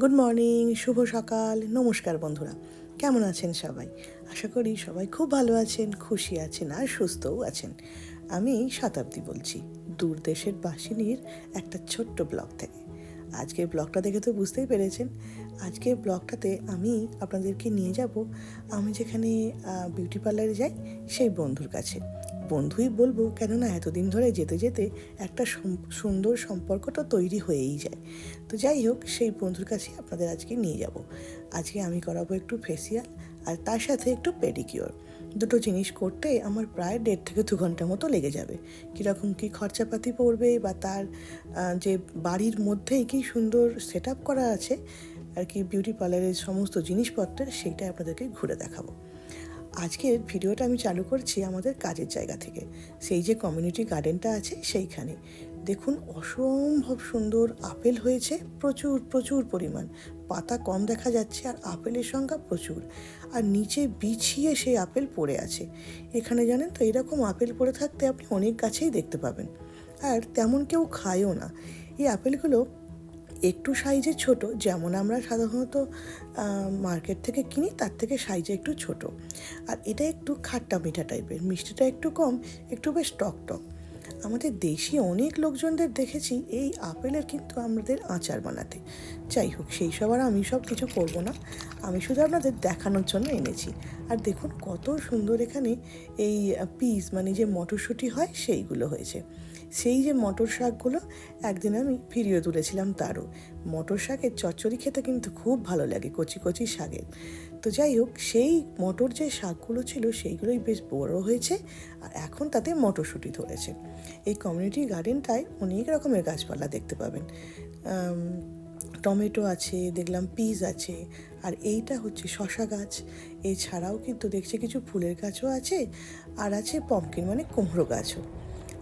Good morning শুভ সকাল, নমস্কার বন্ধুরা। কেমন আছেন সবাই? আশা করি সবাই খুব ভালো আছেন, খুশি আছেন আর সুস্থও আছেন। আমি শতাব্দী বলছি, দূর দেশের বাসিনীর একটা ছোট্ট ব্লগ থেকে। আজকের ব্লগটা দেখে তো বুঝতেই পেরেছেন। আজকের ব্লগটাতে আমি আপনাদেরকে নিয়ে যাব। আমি যেখানে বিউটি পার্লারে যাই, সেই বন্ধুর কাছে। বন্ধুই বলব, কেননা এতদিন ধরে যেতে যেতে একটা সুন্দর সম্পর্ক তো তৈরি হয়েই যায়। তো যাই হোক, সেই বন্ধুর কাছে আপনাদের আজকে নিয়ে যাব। আজকে আমি করাবো একটু ফেসিয়াল আর তার সাথে একটু পেডিকিওর দুটো জিনিস করতে আমার প্রায় দেড় থেকে দু ঘণ্টার মতো লেগে যাবে। কীরকম কী খরচাপাতি পড়বে বা তার যে বাড়ির মধ্যেই কি সুন্দর সেট করা আছে, আর কি বিউটি পার্লারের সমস্ত জিনিসপত্রের, সেইটাই আপনাদেরকে ঘুরে দেখাবো। আজকের ভিডিওটা আমি চালু করছি আমাদের কাজের জায়গা থেকে। সেই যে কমিউনিটি গার্ডেনটা আছে সেইখানে। দেখুন, অসম্ভব সুন্দর আপেল হয়েছে, প্রচুর প্রচুর পরিমাণ। পাতা কম দেখা যাচ্ছে আর আপেলের সংখ্যা প্রচুর। আর নিচে বিছিয়ে সেই আপেল পড়ে আছে। এখানে জানেন তো, এরকম আপেল পড়ে থাকতে আপনি অনেক গাছেই দেখতে পাবেন। আর তেমন কেউ খায়ও না। এই আপেলগুলো একটু সাইজে ছোট, যেমন আমরা সাধারণত মার্কেট থেকে কিনি তার থেকে সাইজে একটু ছোট। আর এটা একটু খাট্টা মিঠা টাইপের, মিষ্টিটা একটু কম, একটু বেশ টক টক। আমাদের দেশি অনেক লোকজনদের দেখেছি, এই আপেলের কিন্তু আমাদের আচার বানাতে। যাই হোক, সেই সব আর আমি সব কিছু করব না, আমি শুধু আপনাদের দেখানোর জন্য এনেছি। আর দেখুন কত সুন্দর এখানে এই পিস মানে যে মটরশুঁটি হয় সেইগুলো হয়েছে। সেই যে মটর শাকগুলো একদিন আমি ভিডিও তুলেছিলাম তারও। মটর শাকের চচ্চড়ি খেতে কিন্তু খুব ভালো লাগে কচি কচি শাকের। তো যাই হোক, সেই মটর যে শাকগুলো ছিল সেইগুলোই বেশ বড় হয়েছে আর এখন তাতে মটরশুঁটি ধরেছে। এই কমিউনিটি গার্ডেনটায় অনেক রকমের গাছপালা দেখতে পাবেন। টমেটো আছে, দেখলাম পিস আছে আর এইটা হচ্ছে শশা গাছ। এছাড়াও কিন্তু দেখছি কিছু ফুলের গাছও আছে আর আছে পম্পকিন মানে কুমড়ো গাছও।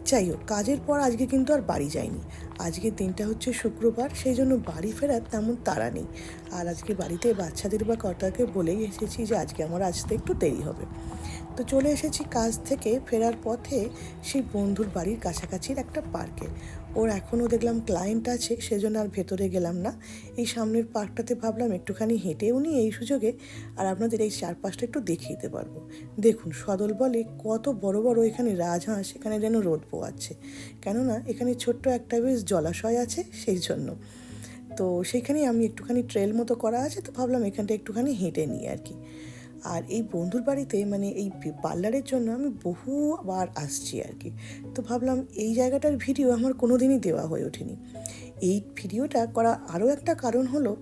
যাই হোক কাজের পর আজকে কিন্তু আর বাড়ি যাইনি। আজকে দিনটা হচ্ছে শুক্রবার, সেই জন্য বাড়ি ফেরার তেমন তাড়া নেই। আর আজকে বাড়িতে বাচ্চাদের বা কর্তাকে বলেই এসেছি যে আজকে আমার আসতে একটু দেরি হবে। তো চলে এসেছি কাজ থেকে, ফেরার পথে সেই বন্ধুর বাড়ির কাছাকাছির একটা পার্কে। ওর এখনও দেখলাম ক্লায়েন্ট আছে, সেজন্য আর ভেতরে গেলাম না। এই সামনের পার্কটাতে ভাবলাম একটুখানি হেঁটেও নিই এই সুযোগে, আর আপনাদের এই চারপাশটা একটু দেখিয়ে দিতে পারব। দেখুন, সদল বলে কত বড় বড় এখানে রাজহাঁস এখানে যেন রোদ পোয়াচ্ছে কেননা, এখানে ছোট্ট একটা বেশ জলাশয় আছে, সেই জন্য। তো সেইখানেই আমি একটুখানি ট্রেল মতো করা আছে, তো ভাবলাম এখানটা একটুখানি হেঁটে নিই আর কি। আর এই বন্ধুর বাড়িতে মানে এই পার্লারের জন্য আমি বহুবার আসছি আর কি। তো ভাবলাম এই জায়গাটার ভিডিও আমার কোনো দিনই দেওয়া হয়ে ওঠেনি। এই ভিডিওটা করা আরও একটা কারণ হলো,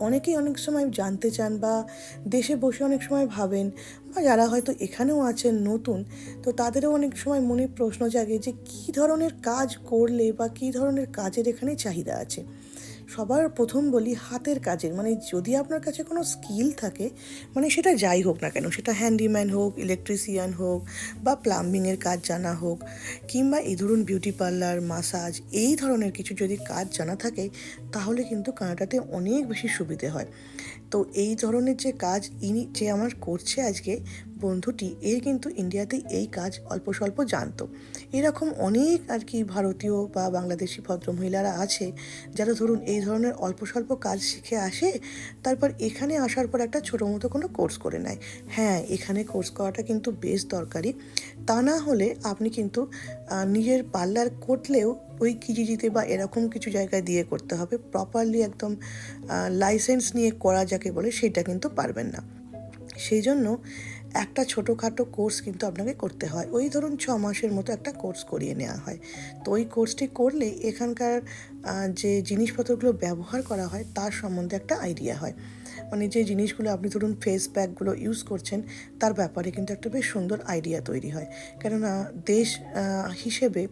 অনেকেই অনেক সময় জানতে চান বা দেশে বসে অনেক সময় ভাবেন বা যারা হয়তো এখানেও আছেন নতুন, তো তাদেরও অনেক সময় মনে প্রশ্ন জাগে যে কী ধরনের কাজ করলে বা কী ধরনের কাজের এখানে চাহিদা আছে। সবার প্রথম বলি হাতের কাজের। মানে যদি আপনার কাছে কোনো স্কিল থাকে মানে সেটা যাই হোক না কেন, সেটা হ্যান্ডিম্যান হোক ইলেকট্রিশিয়ান হোক, বা প্লাম্বিংয়ের কাজ জানা হোক, কিংবা এই ধরুন বিউটি পার্লার মাসাজ এই ধরনের কিছু যদি কাজ জানা থাকে, তাহলে কিন্তু কানাডাতে অনেক বেশি সুবিধে হয়। তো এই ধরনের যে কাজ ইনি, যে আমার করছে আজকে বন্ধুটি এর কিন্তু ইন্ডিয়াতে এই কাজ অল্প স্বল্প জানতো। এরকম অনেক আর কি ভারতীয় বা বাংলাদেশি ভদ্রমহিলারা আছে যারা ধরুন এই ধরনের অল্প স্বল্প কাজ শিখে আসে, তারপর এখানে আসার পর একটা ছোটো মতো কোনো কোর্স করে নেয়। হ্যাঁ এখানে কোর্স করাটা কিন্তু বেশ দরকারি। তা না হলে আপনি কিন্তু নিজের পার্লার করলেও ওই কিজিজিতে বা এরকম কিছু জায়গায় দিয়ে করতে হবে। প্রপারলি একদম লাইসেন্স নিয়ে করা যাকে বলে সেটা কিন্তু পারবেন না। সেই জন্য একটা ছোটোখাটো কোর্স কিন্তু আপনাকে করতে হয়। ওই ধরুন ছ মাসের মতো একটা কোর্স করিয়ে নেওয়া হয়। তো ওই কোর্সটি করলে এখানকার যে জিনিসপত্রগুলো ব্যবহার করা হয়, তার সম্বন্ধে একটা আইডিয়া হয়। মানে যে জিনিসগুলো আপনি ধরুন ফেস প্যাকগুলো ইউজ করছেন, তার ব্যাপারে কিন্তু একটা বেশ সুন্দর আইডিয়া তৈরি হয়। কেননা দেশ হিসেবে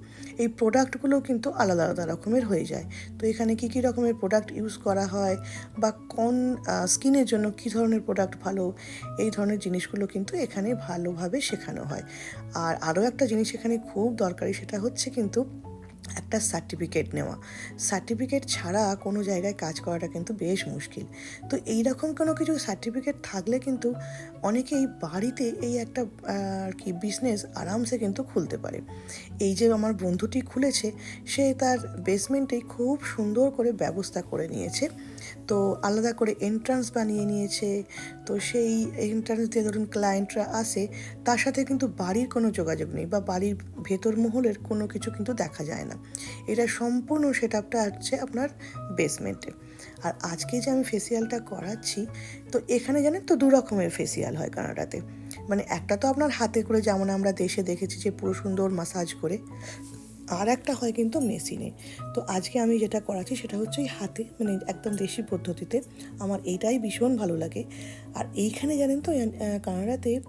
এই প্রোডাক্টগুলো কিন্তু আলাদা আলাদা রকমের হয়ে যায়। তো এখানে কী কী রকমের প্রোডাক্ট ইউজ করা হয় বা কোন স্কিনের জন্য কী ধরনের প্রোডাক্ট ভালো, এই ধরনের জিনিসগুলো কিন্তু এখানে ভালোভাবে শেখানো হয়। আর আরও একটা জিনিস এখানে খুব দরকারি সেটা হচ্ছে কিন্তু একটা সার্টিফিকেট নেওয়া। সার্টিফিকেট ছাড়া কোনো জায়গায় কাজ করাটা কিন্তু বেশ মুশকিল। তো এই রকম কোনো কিছু সার্টিফিকেট থাকলে কিন্তু অনেকেই বাড়িতে এই একটা আর কি বিজনেস আরামসে কিন্তু খুলতে পারে। এই যে আমার বন্ধুটি খুলেছে, সে তার বেসমেন্টেই খুব সুন্দর করে ব্যবস্থা করে নিয়েছে। তো আলাদা করে এন্ট্রান্স বানিয়ে নিয়েছে। তো সেই এন্ট্রান্স দিয়ে ধরুন ক্লায়েন্টরা আসে, তার সাথে কিন্তু বাড়ির কোনো যোগাযোগ নেই বা বাড়ির ভেতর মহলের কোনো কিছু কিন্তু দেখা যায় না। এটা সম্পূর্ণ সেট আপটা হচ্ছে আপনার বেসমেন্টে আর আজকে যে আমি ফেসিয়ালটা করাচ্ছি, তো এখানে জানেন তো দু রকমের ফেসিয়াল হয় কানাডাতে। মানে একটা তো আপনার হাতে করে যেমন আমরা দেশে দেখেছি যে পুরো সুন্দর মাসাজ করে আর একটা হয় কিন্তু মেশিনে। তো আজকে আমি যেটা করাচ্ছি সেটা হচ্ছে ওই হাতে মানে একদম দেশি পদ্ধতিতে আমার এইটাই ভীষণ ভালো লাগে। আর এইখানে জানেন তো কানাডাতে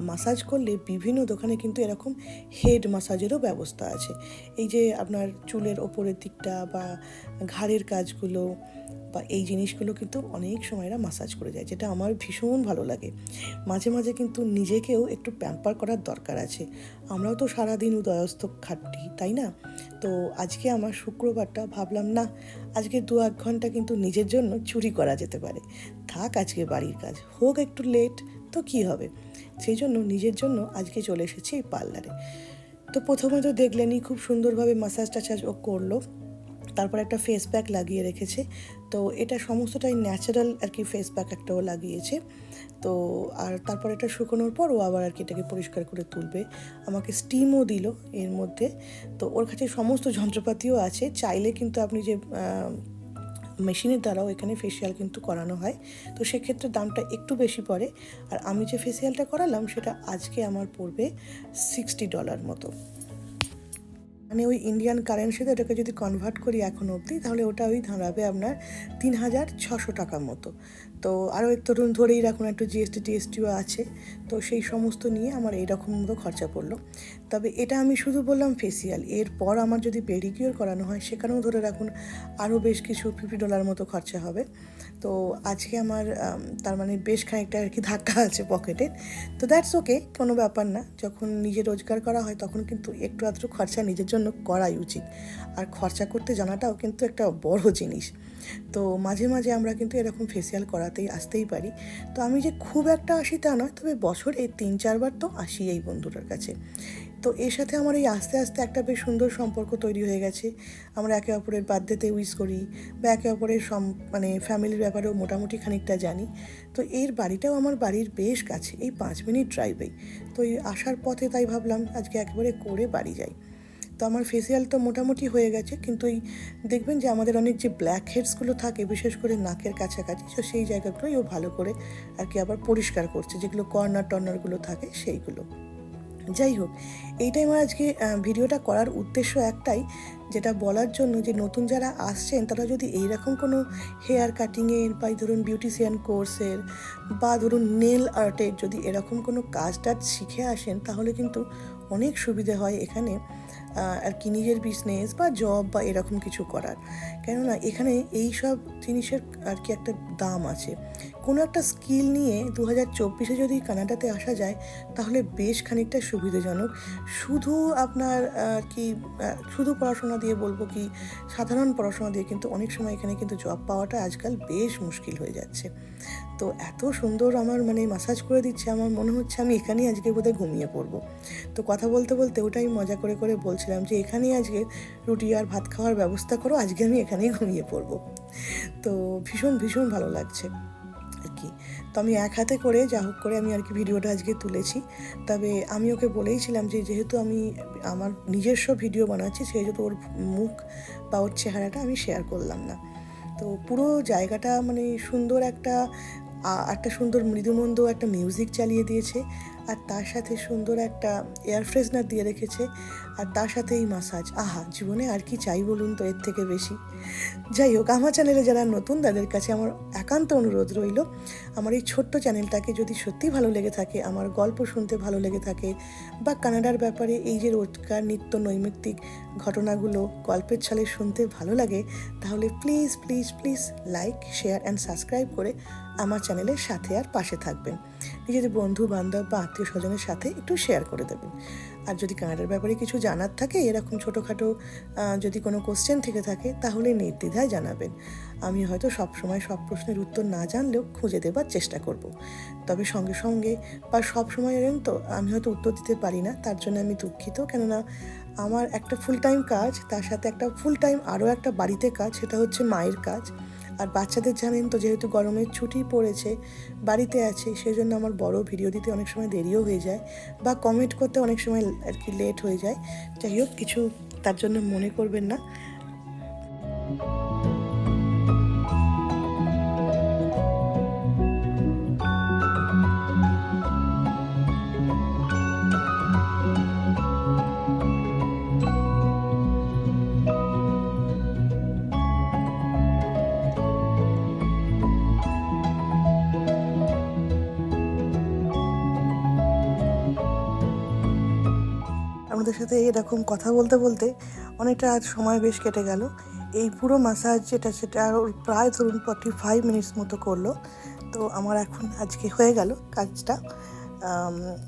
মাসাজ করলে বিভিন্ন দোকানে কিন্তু এরকম হেড মাসাজেরও ব্যবস্থা আছে। এই যে আপনার চুলের ওপরের দিকটা বা ঘাড়ের কাজগুলো বা এই জিনিসগুলো কিন্তু অনেক সময় এরা মাসাজ করে যায়, যেটা আমার ভীষণ ভালো লাগে। মাঝে মাঝে কিন্তু নিজেকেও একটু প্যাম্পার করার দরকার আছে। আমরাও তো সারাদিন উদয়স্ত খাটি তাই না? তো আজকে আমার শুক্রবারটা ভাবলাম, না, আজকে দু এক ঘণ্টা কিন্তু নিজের জন্য চুরি করা যেতে পারে। থাক আজকে বাড়ির কাজ, হোক একটু লেট তো কি হবে? সেই জন্য নিজের জন্য আজকে চলে এসেছি এই পার্লারে তো প্রথমে তো দেখলেনই খুব সুন্দরভাবে মাসাজ টাসাজ ও করল। তারপর একটা ফেস প্যাক লাগিয়ে রেখেছে। তো এটা সমস্তটাই ন্যাচারাল আর কি ফেস প্যাক একটাও লাগিয়েছে। তো আর তারপর এটা শুকোনোর পর ও আবার আর কি এটাকে পরিষ্কার করে তুলবে। আমাকে স্টিমও দিল এর মধ্যে। তো ওর কাছে সমস্ত যন্ত্রপাতিও আছে। চাইলে কিন্তু আপনি যে মেশিনের দ্বারাও এখানে ফেসিয়াল কিন্তু করানো হয়। তো সেক্ষেত্রে দামটা একটু বেশি পড়ে। আর আমি যে ফেসিয়ালটা করালাম সেটা আজকে আমার পড়বে সিক্সটি ডলার মতো। মানে ওই ইন্ডিয়ান কারেন্সিতে ওটাকে যদি কনভার্ট করি এখন অবধি, তাহলে ওটা ওই দাঁড়াবে আপনার তিন হাজার ছশো টাকার মতো। তো আরও একটু ধরেই রাখুন একটু জিএসটি টিএসটিও আছে। তো সেই সমস্ত নিয়ে আমার এইরকম মতো খরচা পড়ল। তবে এটা আমি শুধু বললাম ফেসিয়াল এরপর আমার যদি পেডিকিওর করানো হয়, সেখানেও ধরে রাখুন আরও বেশ কিছু ফিফটি ডলার মতো খরচা হবে। তো আজকে আমার তার মানে বেশ খানিকটা আর কি ধাক্কা আছে পকেটে। তো দ্যাটস ওকে কোনো ব্যাপার না। যখন নিজে রোজগার করা হয়, তখন কিন্তু একটু আধটু খরচা নিজের জন্য করাই উচিত। আর খরচা করতে জানাটাও কিন্তু একটা বড় জিনিস। তো মাঝে মাঝে আমরা কিন্তু এরকম ফেসিয়াল করাতেই আসতেই পারি। তো আমি যে খুব একটা আসি তা নয়, তবে বছরে তিন চারবার তো আসি এই বন্ধুটার কাছে। তো এর সাথে আমার এই আস্তে আস্তে একটা বেশ সুন্দর সম্পর্ক তৈরি হয়ে গেছে। আমরা একে অপরের বার্থডেতে উইশ করি বা একে অপরের সম মানে ফ্যামিলির ব্যাপারেও মোটামুটি খানিকটা জানি। তো এর বাড়িটাও আমার বাড়ির বেশ কাছে, এই পাঁচ মিনিট ড্রাইভেই তো এই আসার পথে তাই ভাবলাম আজকে একেবারে করে বাড়ি যাই। আমার ফেসিয়াল তো মোটামুটি হয়ে গেছে, কিন্তু এই দেখবেন যে আমাদের অনেক যে ব্ল্যাক হেডসগুলো থাকে, বিশেষ করে নাকের কাছাকাছি, তো সেই জায়গাগুলোই ও ভালো করে আর কি আবার পরিষ্কার করছে, যেগুলো কর্নার টর্নারগুলো থাকে সেইগুলো। যাই হোক, এইটাই আমার আজকে ভিডিওটা করার উদ্দেশ্য একটাই, যেটা বলার জন্য যে নতুন যারা আসছেন, তারা যদি এইরকম কোনো হেয়ার কাটিংয়ের বা ধরুন বিউটিশিয়ান কোর্সের বা ধরুন নেল আর্টের যদি এরকম কোনো কাজ টাজ শিখে আসেন, তাহলে কিন্তু অনেক সুবিধে হয় এখানে। আর কি নিজের বিজনেস বা জব বা এরকম কিছু করার। কেননা এখানে এই সব জিনিসের আর কি একটা দাম আছে। কোনো একটা স্কিল নিয়ে দু হাজার চব্বিশে যদি কানাডাতে আসা যায়, তাহলে বেশ খানিকটা সুবিধাজনক। শুধু আপনার আর কি শুধু পড়াশোনা দিয়ে বলব কি, সাধারণ পড়াশোনা দিয়ে কিন্তু অনেক সময় এখানে কিন্তু জব পাওয়াটা আজকাল বেশ মুশকিল হয়ে যাচ্ছে। তো এত সুন্দর আমার মানে মাসাজ করে দিচ্ছে, আমার মনে হচ্ছে আমি এখানেই আজকে বোধহয় ঘুমিয়ে পড়ব। তো কথা বলতে বলতে ওটাই মজা করে করে বলছিলাম যে এখানেই আজকে রুটি আর ভাত খাওয়ার ব্যবস্থা করো, আজকে আমি এখানেই ঘুমিয়ে পড়ব। তো ভীষণ ভীষণ ভালো লাগছে আর কি। তো আমি এক হাতে করে যা হোক করে আমি আর কি ভিডিওটা আজকে তুলেছি। তবে আমি ওকে বলেইছিলাম যে যেহেতু আমি আমার নিজস্ব ভিডিও বানাচ্ছি, সেহেতু ওর মুখ বা ওর চেহারাটা আমি শেয়ার করলাম না। তো পুরো জায়গাটা মানে সুন্দর একটা একটা সুন্দর মৃদুমন্দ একটা মিউজিক চালিয়ে দিয়েছে। আর তার সাথে সুন্দর একটা এয়ার ফ্রেশনার দিয়ে রেখেছে। আর তার সাথে এই মাসাজ আহা, জীবনে আর কি চাই বলুন তো এর থেকে বেশি? যাই হোক, আমার চ্যানেলে যারা নতুন, তাদের কাছে আমার একান্ত অনুরোধ রইল, আমার এই ছোট্ট চ্যানেলটাকে যদি সত্যি ভালো লেগে থাকে, আমার গল্প শুনতে ভালো লেগে থাকে, বা কানাডার ব্যাপারে এই যে রোজকার, নিত্য নৈমিত্তিক ঘটনাগুলো গল্পের ছলে শুনতে ভালো লাগে, তাহলে please please please like share and subscribe করে আমার চ্যানেলের সাথে আর পাশে থাকবেন। নিজেদের বন্ধু বান্ধব বা আত্মীয় স্বজনের সাথে একটু শেয়ার করে দেবেন। আর যদি কানাডার ব্যাপারে কিছু জানার থাকে, এরকম ছোটোখাটো যদি কোনো কোশ্চেন থেকে থাকে, তাহলে নির্দ্বিধায় জানাবেন। আমি হয়তো সব সময় সব প্রশ্নের উত্তর না জানলেও খুঁজে দেবার চেষ্টা করব। তবে সঙ্গে সঙ্গে, বা সব সময় এরকম তো, আমি হয়তো উত্তর দিতে পারি না, তার জন্য আমি দুঃখিত। কেননা, আমার একটা ফুল টাইম কাজ, তার সাথে একটা ফুল টাইম আরও একটা বাড়িতে কাজ, সেটা হচ্ছে মায়ের কাজ। আর বাচ্চাদের জানেন তো, যেহেতু গরমের ছুটি পড়েছে, বাড়িতে আছে সেই জন্য আমার বড় ভিডিও দিতে অনেক সময় দেরিও হয়ে যায় বা কমেন্ট করতে অনেক সময় আর কি লেট হয়ে যায়। যাই হোক, কিছু তার জন্য মনে করবেন না। আমাদের সাথে এরকম কথা বলতে বলতে অনেকটা আজ সময় বেশ কেটে গেল। এই পুরো মাসাজ যেটা সেটা ওর প্রায় ধরুন ফর্টি ফাইভ মিনিটস মতো করল। তো আমার এখন আজকে হয়ে গেল কাজটা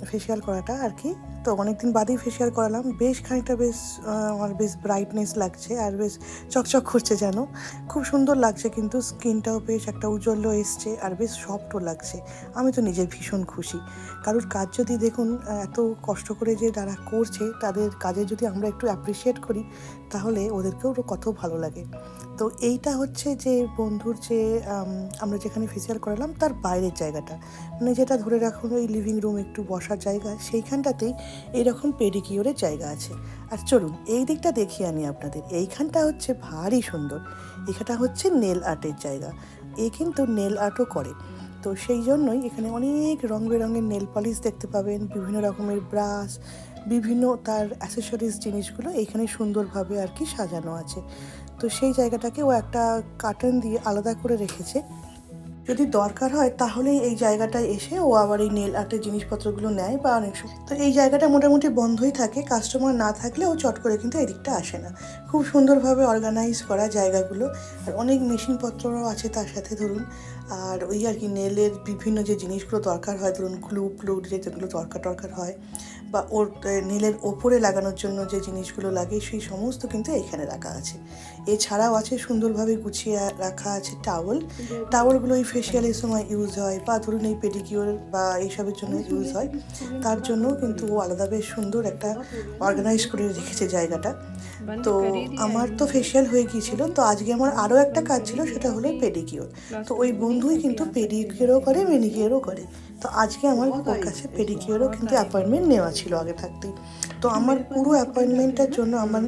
ফেসিয়াল করাটা আর কি। তো অনেকদিন বাদেই ফেসিয়াল করালাম। বেশ খানিকটা বেশ আমার বেশ ব্রাইটনেস লাগছে আর বেশ চকচক করছে যেন। খুব সুন্দর লাগছে কিন্তু স্কিনটাও বেশ একটা উজ্জ্বল এসছে আর বেশ সফটও লাগছে। আমি তো নিজে ভীষণ খুশি। কারোর কাজ যদি দেখুন এত কষ্ট করে যে তারা করছে, তাদের কাজে যদি আমরা একটু অ্যাপ্রিসিয়েট করি, তাহলে ওদেরকেও কত ভালো লাগে। তো এইটা হচ্ছে যে বন্ধুর যে আমরা যেখানে ফেসিয়াল করালাম, তার বাইরের জায়গাটা। মানে যেটা ধরে রাখুন, ওই লিভিং রুম একটু বসার জায়গা, সেইখানটাতেই এইরকম পেডিকিওরের জায়গা আছে। আর চলুন, এই দিকটা দেখিয়ে আনি আপনাদের। এইখানটা হচ্ছে ভারী সুন্দর। এখানটা হচ্ছে নেল আর্টের জায়গা। এ কিন্তু নেল আর্টও করে। তো সেই জন্যই এখানে অনেক রং বেরঙের নেল পলিশ দেখতে পাবেন, বিভিন্ন রকমের ব্রাশ বিভিন্ন তার অ্যাসেসরিজ জিনিসগুলো এখানে সুন্দরভাবে আর কি সাজানো আছে। তো সেই জায়গাটাকে ও একটা কার্টন দিয়ে আলাদা করে রেখেছে। যদি দরকার হয় তাহলেই এই জায়গাটায় এসে ও আবার এই নেল আর্টের জিনিসপত্রগুলো নেয় বা অনেক সময়। তো এই জায়গাটা মোটামুটি বন্ধই থাকে কাস্টমার না থাকলে ও চট করে কিন্তু এদিকটা আসে না। খুব সুন্দরভাবে অর্গানাইজ করা জায়গাগুলো। আর অনেক মেশিনপত্রও আছে তার সাথে ধরুন। আর ওই আর কি নেলের বিভিন্ন যে জিনিসগুলো দরকার হয়, ধরুন ক্লু যে যেগুলো দরকার দরকার হয়। বা ওর নীলের ওপরে লাগানোর জন্য যে জিনিসগুলো লাগে সেই সমস্ত কিন্তু এখানে রাখা আছে। এছাড়াও আছে সুন্দরভাবে গুছিয়ে রাখা আছে টাওয়েল। টাওয়েলগুলো এই ফেসিয়ালের সময় ইউজ হয় বা ধরুন এই পেডিকিওর বা এইসবের জন্য ইউজ হয়। তার জন্য কিন্তু ও আলাদা বেশ সুন্দর একটা অর্গানাইজ করে রেখেছে জায়গাটা। তো আমার তো ফেসিয়াল হয়ে গিয়েছিল তো আজকে আমার আরও একটা কাজ ছিল সেটা হলো পেডিকিওর। তো ওই বন্ধুই কিন্তু পেডিকিওরও করে মেনিকিওরও করে। তো আজকে আমার ওর কাছে পেডিকিওরও কিন্তু অ্যাপয়েন্টমেন্ট নেওয়া ছিল আগে থাকতেই। তো আমার পুরো অ্যাপয়েন্টমেন্টটার জন্য আমার,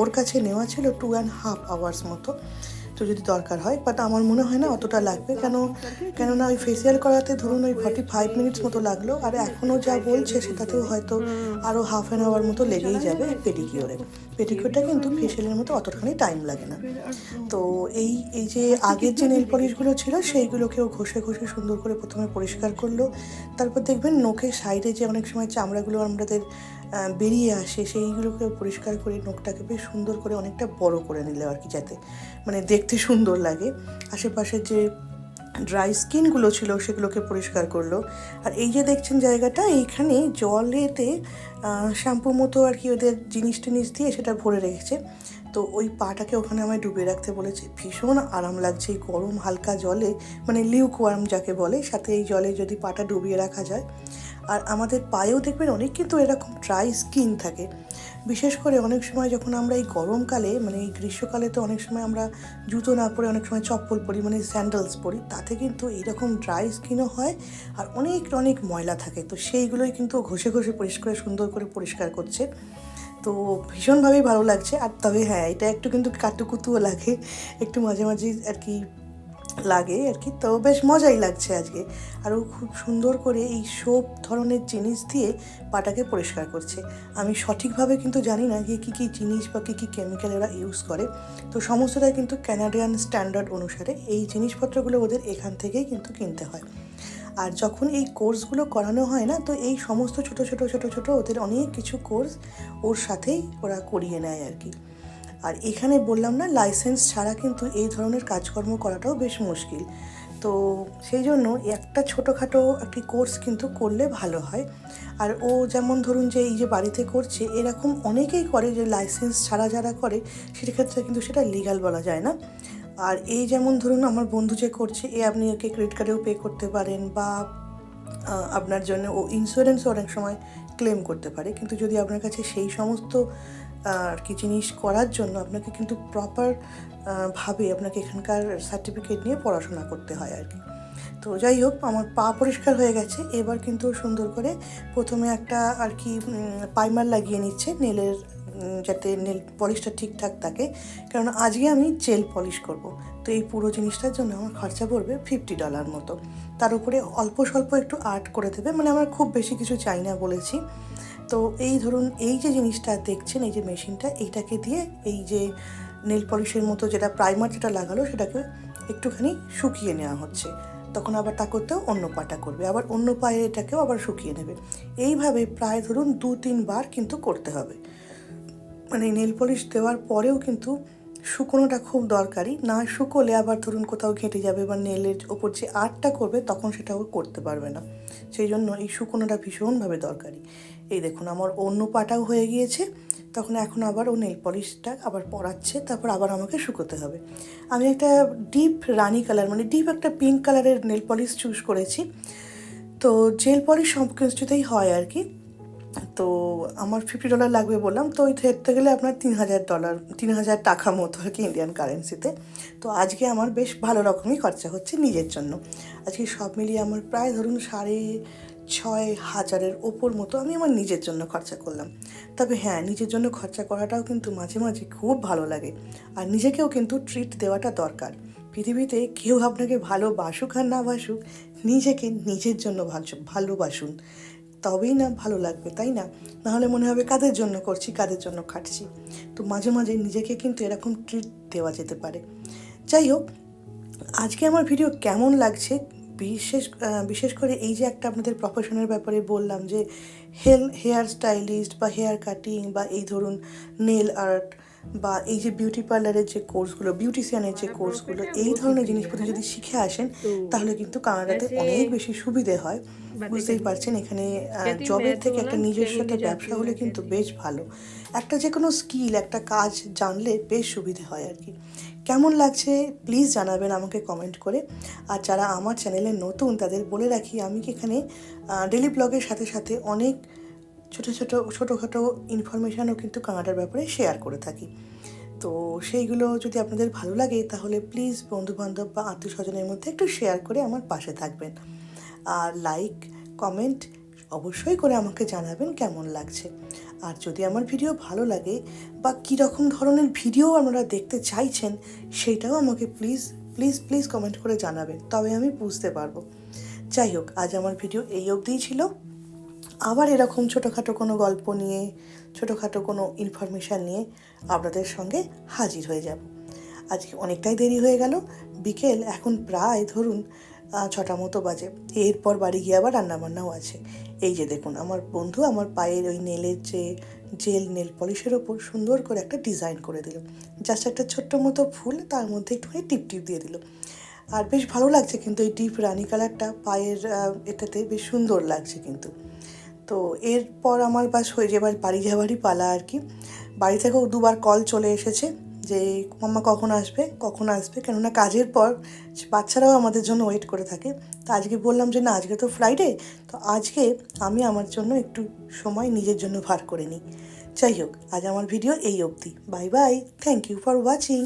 ওর কাছে নেওয়া ছিল টু অ্যান্ড হাফ আওয়ার্স মতো। তো যদি দরকার হয় বাট আমার মনে হয় না অতটা লাগবে। কেন, কেননা ওই ফেসিয়াল করাতে ধরুন ওই ফর্টি ফাইভ মিনিটস মতো লাগল, আর এখনও যা বলছে সেটাতেও হয়তো আরও হাফ অ্যান আওয়ার মতো লেগেই যাবে পেডিকিওরে পেডিকিওরটা কিন্তু ফেসিয়ালের মতো অতখানি টাইম লাগে না। তো এই এই যে আগের যে নেল পলিশগুলো ছিল, সেইগুলোকেও ঘষে ঘষে সুন্দর করে প্রথমে পরিষ্কার করল। তারপর দেখবেন নখের সাইডে যে অনেক সময় চামড়াগুলো আমাদের বেরিয়ে আসে, সেইগুলোকে পরিষ্কার করে নখটাকে বেশ সুন্দর করে অনেকটা বড় করে নিলে আর কি, যাতে মানে দেখতে সুন্দর লাগে। আশেপাশের যে ড্রাই স্কিনগুলো ছিল সেগুলোকে পরিষ্কার করল। আর এই যে দেখছেন জায়গাটা, এইখানে জলেতে শ্যাম্পু মতো আর কি ওদের জিনিস টিনিস দিয়ে সেটা ভরে রেখেছে। তো ওই পাটাকে ওখানে আমায় ডুবিয়ে রাখতে বলেছে, ভীষণ আরাম লাগছে এই গরম হালকা জলে মানে লিউক ওয়ার্ম যাকে বলে, সাথে এই জলে যদি পাটা ডুবিয়ে রাখা যায়। আর আমাদের পায়েও দেখবেন অনেক কিন্তু এরকম ড্রাই স্কিন থাকে। বিশেষ করে অনেক সময় যখন আমরা এই গরমকালে মানে এই গ্রীষ্মকালে তো অনেক সময় আমরা জুতো না পরে অনেক সময় চপ্পল পরি মানে স্যান্ডেলস পরি, তাতে কিন্তু এইরকম ড্রাই স্কিনও হয় আর অনেক অনেক ময়লা থাকে। তো সেইগুলোই কিন্তু ঘষে ঘষে পরিষ্কার, সুন্দর করে পরিষ্কার করছে। তো ভীষণভাবেই ভালো লাগছে। আর তবে হ্যাঁ এটা একটু কিন্তু কাটুকুতুও লাগে। একটু মাঝে মাঝে আর কি লাগে আর কি। তো বেশ মজাই লাগছে আজকে। আর ও খুব সুন্দর করে এই সব ধরনের জিনিস দিয়ে পাটাকে পরিষ্কার করছে। আমি সঠিকভাবে কিন্তু জানি না যে কী কী জিনিস বা কী কী কেমিক্যাল ওরা ইউজ করে। তো সমস্তটাই কিন্তু ক্যানাডিয়ান স্ট্যান্ডার্ড অনুসারে এই জিনিসপত্রগুলো ওদের এখান থেকেই কিন্তু কিনতে হয়। আর যখন এই কোর্সগুলো করানো হয় না, তো এই সমস্ত ছোট ছোট ছোট ছোট ওদের অনেক কিছু কোর্স ওর সাথেই ওরা করিয়ে নেয় আর কি। আর এখানে বললাম না লাইসেন্স ছাড়া কিন্তু এই ধরনের কাজকর্ম করাটাও বেশ মুশকিল। তো সেই জন্য একটা ছোটোখাটো একটি কোর্স কিন্তু করলে ভালো হয়। আর ও যেমন ধরুন যে এই যে বাড়িতে করছে, এরকম অনেকেই করে যে লাইসেন্স ছাড়া যারা করে, সেক্ষেত্রে কিন্তু সেটা লিগাল বলা যায় না। আর এই যেমন ধরুন আমার বন্ধু যে করছে, এ আপনি ওকে ক্রেডিট কার্ডেও পে করতে পারেন বা আপনার জন্য ও ইন্স্যুরেন্সও অনেক সময় ক্লেম করতে পারে। কিন্তু যদি আপনার কাছে সেই সমস্ত আর কি জিনিস করার জন্য আপনাকে কিন্তু প্রপার ভাবে আপনাকে এখানকার সার্টিফিকেট নিয়ে পড়াশোনা করতে হয় আর কি তো যাই হোক, আমার পা পরিষ্কার হয়ে গেছে। এবার কিন্তু সুন্দর করে প্রথমে একটা আর কি পাইমার লাগিয়ে নিচ্ছে নেলের যাতে নেল পলিশটা ঠিকঠাক থাকে। কারণ আজকে আমি জেল পলিশ করব। তো এই পুরো জিনিসটার জন্য আমার খরচা পড়বে ফিফটি ডলার মতো। তার উপরে অল্প স্বল্প একটু আর্ট করে দেবে। মানে আমার খুব বেশি কিছু চাই না বলেছি। তো এই ধরুন, এই যে জিনিসটা দেখছেন, এই যে মেশিনটা, এইটাকে দিয়ে এই যে নেল পলিশের মতো যেটা প্রাইমার যেটা লাগালো, সেটাকে একটুখানি শুকিয়ে নেওয়া হচ্ছে। তখন আবার তা করতেও অন্য পাটা করবে, আবার অন্য পায়ে এটাকেও আবার শুকিয়ে নেবে। এইভাবে প্রায় ধরুন দু তিনবার কিন্তু করতে হবে। মানে নেল পলিশ দেওয়ার পরেও কিন্তু শুকোনোটা খুব দরকারি। না শুকোলে আবার ধরুন কোথাও ঘেঁটে যাবে বা নেলের ওপর যে আর্টটা করবে, তখন সেটাও করতে পারবে না। সেই জন্য এই শুকোনোটা ভীষণভাবে দরকারি। এই দেখুন, আমার অন্য পাটাও হয়ে গিয়েছে। তখন এখন আবার ও নেল পলিশটা আবার পরাচ্ছে, তারপর আবার আমাকে শুকোতে হবে। আমি একটা ডিপ রানি কালার মানে ডিপ একটা পিঙ্ক কালারের নেল পলিশ চুজ করেছি। তো জেল পলিশ সব কিছুতেই হয় আর কি। তো আমার ফিফটি ডলার লাগবে বললাম, তো ওই ধরতে গেলে আপনার তিন হাজার ডলার তিন হাজার টাকা মতো আর কি ইন্ডিয়ান কারেন্সিতে তো আজকে আমার বেশ ভালো রকমই খরচা হচ্ছে নিজের জন্য। আজকে সব মিলিয়ে আমার প্রায় ধরুন সাড়ে ছয় হাজারের ওপর মতো আমি আমার নিজের জন্য খরচা করলাম। তবে হ্যাঁ নিজের জন্য খরচা করাটাও কিন্তু মাঝে মাঝে খুব ভালো লাগে। আর নিজেকেও কিন্তু ট্রিট দেওয়াটা দরকার। পৃথিবীতে কেউ আপনাকে ভালোবাসুক আর না বাসুক, নিজেকে নিজের জন্য ভালো, ভালোবাসুন। তবেই না ভালো লাগবে, তাই না? নাহলে মনে হবে কাদের জন্য করছি, কাদের জন্য খাটছি। তো মাঝে মাঝে নিজেকে কিন্তু এরকম ট্রিট দেওয়া যেতে পারে। যাই হোক, আজকে আমার ভিডিও কেমন লাগছে বিশেষ বিশেষ করে এই যে একটা আপনাদের প্রফেশনের ব্যাপারে বললাম যে হেল হেয়ার স্টাইলিস্ট বা হেয়ার কাটিং বা এই ধরুন নেল আর্ট বা এই যে বিউটি পার্লারের যে কোর্সগুলো বিউটিশিয়ানের যে কোর্সগুলো এই ধরনের জিনিসপত্র যদি শিখে আসেন তাহলে কিন্তু কানাডাতে অনেক বেশি সুবিধে হয়। বুঝতেই পারছেন এখানে জবের থেকে একটা নিজস্ব একটা ব্যবসা হলে কিন্তু বেশ ভালো। একটা যে কোনো স্কিল একটা কাজ জানলে বেশ সুবিধে হয় আর কি। কেমন লাগছে? প্লিজ জানাবেন আমাকে কমেন্ট করে। আর যারা আমার চ্যানেলে নতুন তাদের বলে রাখি আমি কি এখানে ডেলি ব্লগের সাথে সাথে অনেক ছোটো ছোটো, ছোটোখাটো ইনফরমেশানও কিন্তু কানাডার ব্যাপারে শেয়ার করে থাকি। তো সেইগুলো যদি আপনাদের ভালো লাগে, তাহলে প্লিজ বন্ধুবান্ধব বা আত্মীয় স্বজনের মধ্যে একটু শেয়ার করে আমার পাশে থাকবেন। আর লাইক কমেন্ট অবশ্যই করে আমাকে জানাবেন কেমন লাগছে। আর যদি আমার ভিডিও ভালো লাগে বা কী রকম ধরনের ভিডিও আপনারা দেখতে চাইছেন, সেটাও আমাকে প্লিজ প্লিজ প্লিজ কমেন্ট করে জানাবেন, তবে আমি বুঝতে পারব। যাই হোক, আজ আমার ভিডিও এই অবধিই ছিল। আবার এরকম ছোটোখাটো কোনো গল্প নিয়ে, ছোটোখাটো কোনো ইনফরমেশান নিয়ে আপনাদের সঙ্গে হাজির হয়ে যাব। আজকে অনেকটাই দেরি হয়ে গেল। বিকেল, এখন প্রায় ধরুন ছটা মতো বাজে। এরপর বাড়ি গিয়ে আবার রান্নাবান্নাও আছে। এই যে দেখুন, আমার বন্ধু আমার পায়ের ওই নেলের যে জেল নেল পলিশের ওপর সুন্দর করে একটা ডিজাইন করে দিল। জাস্ট একটা ছোট্ট মতো ফুল, তার মধ্যে একটুখানি টিপ টিপ দিয়ে দিল। আর বেশ ভালো লাগছে কিন্তু এই ডিপ রানি কালারটা পায়ের এটাতে বেশ সুন্দর লাগছে কিন্তু। তো এরপর আমার বাস হয়ে যাবার বাড়ি যাবারই পালা আর কি। বাড়ি থেকেও দুবার কল চলে এসেছে যে, মাম্মা কখন আসবে? কখন আসবে? কেননা কাজের পর বাচ্চারাও আমাদের জন্য ওয়েট করে থাকে। তো আজকে বললাম যে, না, আজকে তো ফ্রাইডে তো আজকে আমি আমার জন্য একটু সময় নিজের জন্য ভার করে নিই। যাই হোক, আজ আমার ভিডিও এই অবধি। Bye bye thank you for watching